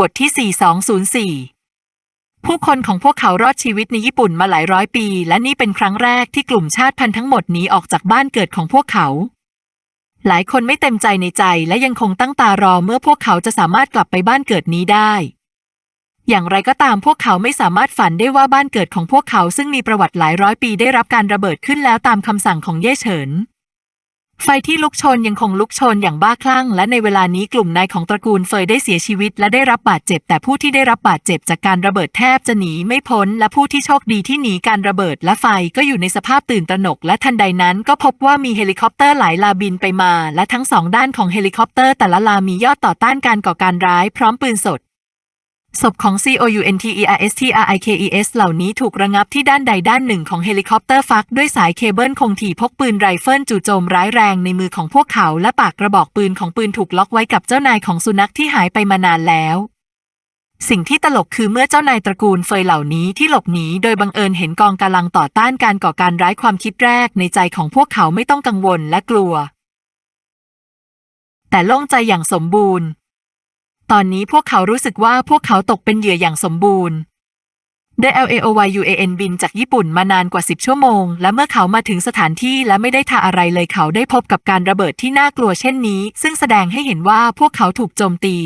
บทที่ 4204 ผู้คนของพวกเขารอดชีวิตในญี่ปุ่นมาหลายร้อยปี และนี่เป็นครั้งแรกที่กลุ่มชาติพันธุ์ทั้งหมดหนีออกจากบ้านเกิดของพวกเขา หลายคนไม่เต็มใจในใจและยังคงตั้งตารอเมื่อพวกเขาจะสามารถกลับไปบ้านเกิดนี้ได้ อย่างไรก็ตามพวกเขาไม่สามารถฝันได้ว่าบ้านเกิดของพวกเขาซึ่งมีประวัติหลายร้อยปีได้รับการระเบิดขึ้นแล้วตามคำสั่งของเย่เฉิน ไฟที่ลุกโชนยังคงลุกโชนอย่างบ้าคลั่ง และในเวลานี้กลุ่มนายของตระกูลเฟยได้เสียชีวิต และได้รับบาดเจ็บ แต่ผู้ที่ได้รับบาดเจ็บจากการระเบิดแทบจะหนีไม่พ้น และผู้ที่โชคดีที่หนีการระเบิดและไฟก็อยู่ในสภาพตื่นตระหนก และทันใดนั้นก็พบว่ามีเฮลิคอปเตอร์หลายลาบินไปมา และทั้งสองด้านของเฮลิคอปเตอร์แต่ละลามียอดต่อต้านการก่อการร้ายพร้อมปืนสด ศพของ COUNTERSTRIKES เหล่านี้ถูกระงับที่ด้านใดด้านหนึ่งของเฮลิคอปเตอร์ฟักด้วยสายเคเบิลคงถี่พกปืนไรเฟิลจู่โจมร้ายแรงในมือของพวกเขาและปากกระบอกปืนของปืนถูกล็อกไว้กับเจ้านายของสุนัขที่หายไปมานานแล้วสิ่งที่ตลกคือเมื่อเจ้านายตระกูลเฟยเหล่านี้ที่หลบหนีโดยบังเอิญเห็นกองกำลังต่อต้านการก่อการร้ายความคิดแรกในใจของพวกเขาไม่ต้องกังวลและกลัว แต่โล่งใจอย่างสมบูรณ์ ตอนนี้พวกเขารู้สึกว่าพวกเขาตกเป็นเหยื่ออย่างสมบูรณ์ The LAOYUAN บินจากญี่ปุ่นมานานกว่า 10 ชั่วโมง และเมื่อเขามาถึงสถานที่และไม่ได้ทาอะไรเลยเขาได้พบกับการระเบิดที่น่ากลัวเช่นนี้ ซึ่งแสดงให้เห็นว่าพวกเขาถูกโจมตี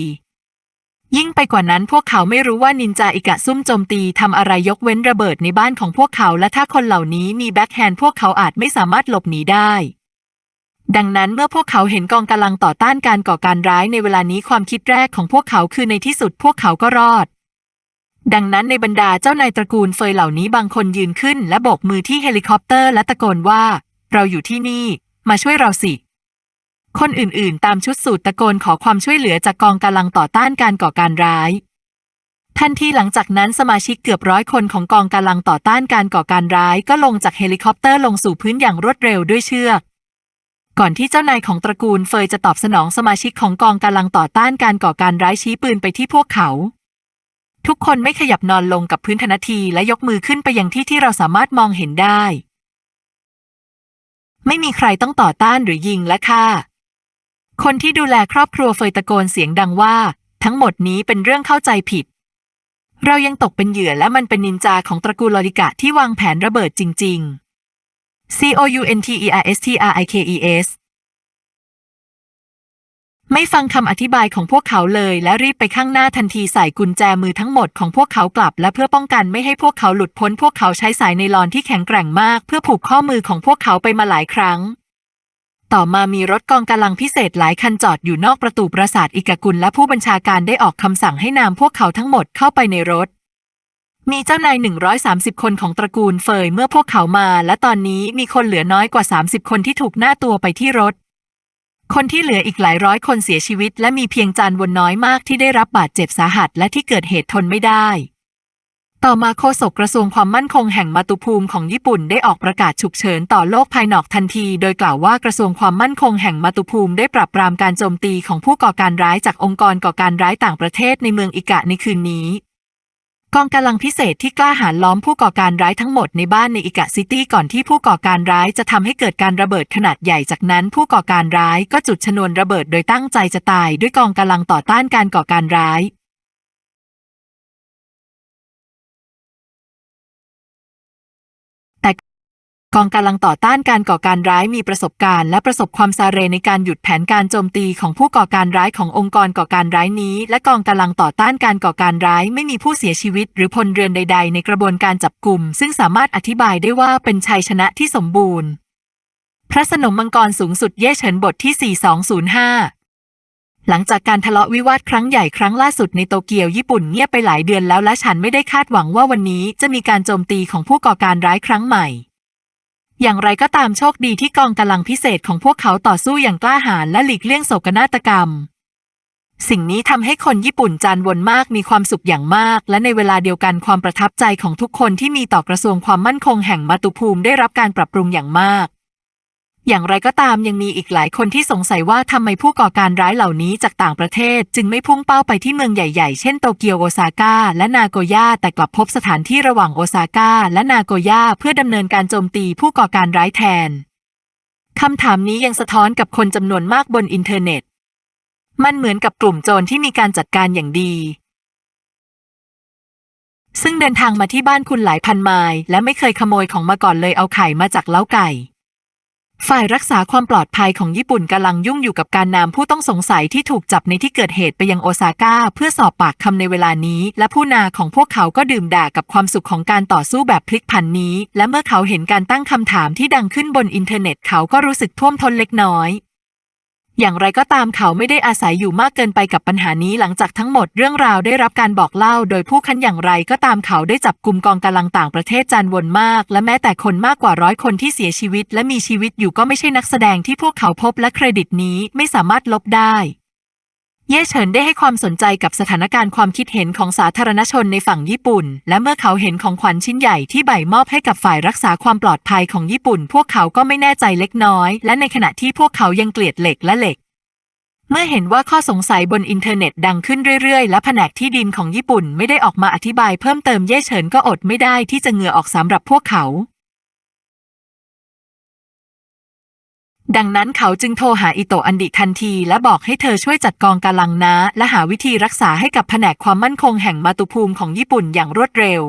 ยิ่งไปกว่านั้นพวกเขาไม่รู้ว่านินจาอิกะซุ่มโจมตีทำอะไรยกเว้นระเบิดในบ้านของพวกเขา และถ้าคนเหล่านี้มีแบ็คแฮนด์พวกเขาอาจไม่สามารถหลบหนีได้ ดังนั้นเมื่อพวกเขาเห็นกองกำลังต่อต้านการก่อการร้ายในเวลานี้ความคิดแรกของพวกเขาคือในที่สุดพวกเขาก็รอด ดังนั้นในบรรดาเจ้านายตระกูลเฟยเหล่านี้บางคนยืนขึ้นและโบกมือที่เฮลิคอปเตอร์และตะโกนว่า เราอยู่ที่นี่ มาช่วยเราสิ คนอื่นๆ ตามชุดสูตรตะโกนขอความช่วยเหลือจากกองกำลังต่อต้านการก่อการร้ายทันทีหลังจากนั้นสมาชิกเกือบร้อยคนของกองกำลังต่อต้านการก่อการร้ายก็ลงจากเฮลิคอปเตอร์ลงสู่พื้นอย่างรวดเร็วด้วยเชือก ก่อนที่เจ้านายของตระกูลเฟยจะตอบสนองสมาชิกของกองกำลังต่อต้านการก่อการร้ายชี้ปืนไปที่พวกเขา ทุกคนไม่ขยับนอนลงกับพื้นทันทีและยกมือขึ้นไปยังที่ที่เราสามารถมองเห็นได้ ไม่มีใครต้องต่อต้านหรือยิงและฆ่า คนที่ดูแลครอบครัวเฟยตะโกนเสียงดังว่า ทั้งหมดนี้เป็นเรื่องเข้าใจผิด เรายังตกเป็นเหยื่อและมันเป็นนินจาของตระกูลลอริกะที่วางแผนระเบิดจริง ๆ C O U N T E R S T R I K E S ไม่ฟังคำอธิบายของพวกเขาเลยและรีบไปข้างหน้าทันทีใส่กุญแจมือทั้งหมดของพวกเขากลับ และเพื่อป้องกันไม่ให้พวกเขาหลุดพ้น พวกเขาใช้สายไนลอนที่แข็งแกร่งมาก เพื่อผูกข้อมือของพวกเขาไปมาหลายครั้ง ต่อมามีรถกองกำลังพิเศษหลายคันจอดอยู่นอกประตูปราสาทอิกากุลและผู้บัญชาการได้ออกคำสั่งให้นำพวกเขาทั้งหมดเข้าไปในรถ มีเจ้านาย 130 คนของตระกูลเฟยเมื่อพวกเขามา และตอนนี้มีคนเหลือน้อยกว่า 30 คนที่ถูกหน้าตัวไปที่รถ คนที่เหลืออีกหลายร้อยคนเสียชีวิต และมีเพียงจานวนน้อยมากที่ได้รับบาดเจ็บสาหัสและที่เกิดเหตุทนไม่ได้ ต่อมาโฆษกกระทรวงความมั่นคงแห่งมาตุภูมิของญี่ปุ่นได้ออกประกาศฉุกเฉินต่อโลกภายนอกทันที โดยกล่าวว่ากระทรวงความมั่นคงแห่งมาตุภูมิได้ปราบปรามการโจมตีของผู้ก่อการร้ายจากองค์กรก่อการร้ายต่างประเทศในเมืองอิกะในคืนนี้ กองกำลังพิเศษที่กล้าหาญล้อมผู้ก่อการร้ายทั้งหมดในบ้านในอิกะซิตี้ก่อนที่ผู้ก่อการร้ายจะทำให้เกิดการระเบิดขนาดใหญ่จากนั้น ผู้ก่อการร้ายก็จุดชนวนระเบิดโดยตั้งใจจะตายด้วยกองกำลังต่อต้านการก่อการร้าย กองกำลังต่อต้านการก่อการร้ายมีประสบการณ์และประสบความสาเรในการหยุดแผนการโจมตีของผู้ก่อการร้ายขององค์กรก่อการร้ายนี้ และกองกำลังต่อต้านการก่อการร้ายไม่มีผู้เสียชีวิต หรือพลเรือนใด ๆ ในกระบวนการจับกลุ่ม ซึ่งสามารถอธิบายได้ว่าเป็นชัยชนะที่สมบูรณ์ พระสนมมังกรสูงสุดเย่เฉินบทที่ 4205หลังจากการทะเลาะวิวาทครั้งใหญ่ครั้งล่าสุดในโตเกียวญี่ปุ่นเงียบไปหลายเดือนแล้วและฉันไม่ได้คาดหวังว่าวันนี้จะมีการโจมตีของผู้ก่อการร้ายครั้งใหม่ อย่างไรก็ตามโชคดีที่กองกำลังพิเศษของพวกเขาต่อสู้อย่างกล้าหาญและหลีกเลี่ยงโศกนาฏกรรม สิ่งนี้ทำให้คนญี่ปุ่นจานวนมากมีความสุขอย่างมาก และในเวลาเดียวกันความประทับใจของทุกคนที่มีต่อกระทรวงความมั่นคงแห่งมาตุภูมิได้รับการปรับปรุงอย่างมาก อย่างไรก็ตามยังมีอีกหลายคนที่สงสัยว่าทำไมผู้ก่อการร้ายเหล่านี้จากต่างประเทศ จึงไม่พุ่งเป้าไปที่เมืองใหญ่ๆ เช่นโตเกียวโอซาก้าและนาโกย่าแต่กลับพบสถานที่ระหว่างโอซาก้าและนาโกย่าเพื่อดำเนินการโจมตีผู้ก่อการร้ายแทนคำถามนี้ยังสะท้อนกับคนจำนวนมากบนอินเทอร์เน็ต มันเหมือนกับกลุ่มโจรที่มีการจัดการอย่างดี ซึ่งเดินทางมาที่บ้านคุณหลายพันไมล์และไม่เคยขโมยของมาก่อนเลยเอาไข่มาจากเล้าไก่ ฝ่ายรักษาความปลอดภัยของญี่ปุ่นกำลังยุ่งอยู่กับการนำผู้ต้องสงสัยที่ถูกจับในที่เกิดเหตุไปยังโอซาก้า เพื่อสอบปากคำในเวลานี้ และผู้นาของพวกเขาก็ดื่มด่ากับความสุขของการต่อสู้แบบพลิกผันนี้ และเมื่อเขาเห็นการตั้งคำถามที่ดังขึ้นบนอินเทอร์เน็ตเขาก็รู้สึกท่วมท้นเล็กน้อย อย่างไรก็ตามเขาไม่ได้อาศัยอยู่มากเกินไปกับปัญหานี้หลังจากทั้งหมดเรื่องราวได้รับการบอกเล่า โดยผู้คันอย่างไรก็ตามเขาได้จับกลุ่มกองกำลังต่างประเทศจานวนมาก และแม้แต่คนมากกว่าร้อยคนที่เสียชีวิต และมีชีวิตอยู่ก็ไม่ใช่นักแสดงที่พวกเขาพบและเครดิตนี้ไม่สามารถลบได้ เย่เฉินได้ให้ความสนใจกับสถานการณ์ความคิดเห็นของสาธารณชนในฝั่งญี่ปุ่น และเมื่อเขาเห็นของขวัญชิ้นใหญ่ที่ใบมอบให้กับฝ่ายรักษาความปลอดภัยของญี่ปุ่น พวกเขาก็ไม่แน่ใจเล็กน้อย และในขณะที่พวกเขายังเกลียดเหล็กและเหล็ก เมื่อเห็นว่าข้อสงสัยบนอินเทอร์เน็ตดังขึ้นเรื่อยๆ และแผนกที่ดินของญี่ปุ่นไม่ได้ออกมาอธิบายเพิ่มเติมเย่เฉินก็อดไม่ได้ที่จะเหงื่อออกสำหรับพวกเขา ดังนั้นเขาจึงโทรหาอิโตอันดิทันทีและบอกให้เธอช่วยจัดกองกำลังนะและหาวิธีรักษาให้กับแผนกความมั่นคงแห่งมาตุภูมิของญี่ปุ่นอย่างรวดเร็ว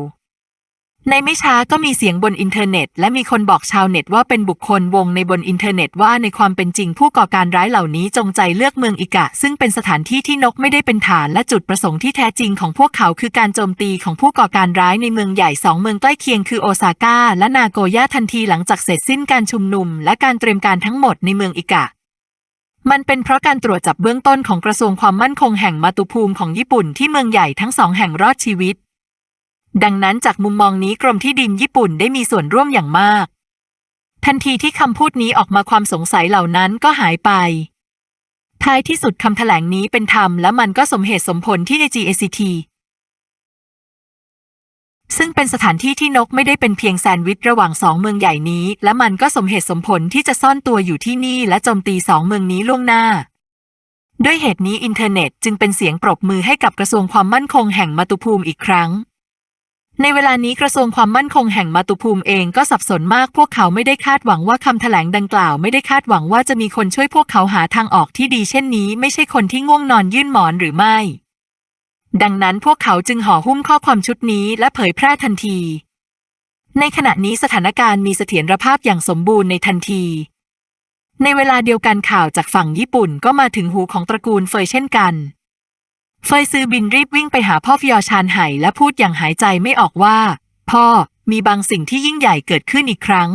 ในไม่ช้าก็มีเสียงบนอินเทอร์เน็ต และมีคนบอกชาวเน็ตว่าเป็นบุคคลวงในบนอินเทอร์เน็ตว่าในความเป็นจริงผู้ก่อการร้ายเหล่านี้จงใจเลือกเมืองอิกะ ซึ่งเป็นสถานที่ที่นกไม่ได้เป็นฐานและจุดประสงค์ที่แท้จริงของพวกเขาคือการโจมตีของผู้ก่อการร้ายในเมืองใหญ่สองเมืองใกล้เคียงคือโอซาก้าและนาโกย่าทันทีหลังจากเสร็จสิ้นการชุมนุม และการเตรียมการทั้งหมดในเมืองอิกะมันเป็นเพราะการตรวจจับเบื้องต้นของกระทรวงความมั่นคงแห่งมาตุภูมิของญี่ปุ่นที่เมืองใหญ่ทั้งสองแห่งรอดชีวิต ดังนั้นจากมุมมองนี้กรมที่ดินญี่ปุ่นได้มีส่วนร่วมอย่างมาก ทันทีที่คำพูดนี้ออกมาความสงสัยเหล่านั้นก็หายไป ท้ายที่สุดคำแถลงนี้เป็นธรรมและมันก็สมเหตุสมผลที่ใน GACT ซึ่งเป็นสถานที่ที่นกไม่ได้เป็นเพียงแซนด์วิชระหว่างสองเมืองใหญ่นี้ และมันก็สมเหตุสมผลที่จะซ่อนตัวอยู่ที่นี่และโจมตีสองเมืองนี้ล่วงหน้า ด้วยเหตุนี้อินเทอร์เน็ตจึงเป็นเสียงปรบมือให้กับกระทรวงความมั่นคงแห่งมาตุภูมิอีกครั้ง ในเวลานี้กระทรวงความมั่นคงแห่งมาตุภูมิเองก็สับสนมากพวกเขาไม่ได้คาดหวังว่าคำแถลงดังกล่าวไม่ได้คาดหวังว่าจะมีคนช่วยพวกเขาหาทางออกที่ดีเช่นนี้ ไม่ใช่คนที่ง่วงนอนยื่นหมอนหรือไม่ ดังนั้นพวกเขาจึงห่อหุ้มข้อความชุดนี้และเผยแพร่ทันที ในขณะนี้สถานการณ์มีเสถียรภาพอย่างสมบูรณ์ในทันที ในเวลาเดียวกันข่าวจากฝั่งญี่ปุ่นก็มาถึงหูของตระกูลเฟยเช่นกัน เฟยซือบินรีบวิ่งไปหาพ่อฟยอชานไห่และพูดอย่างหายใจไม่ออกว่า พ่อมีบางสิ่งที่ยิ่งใหญ่เกิดขึ้นอีกครั้ง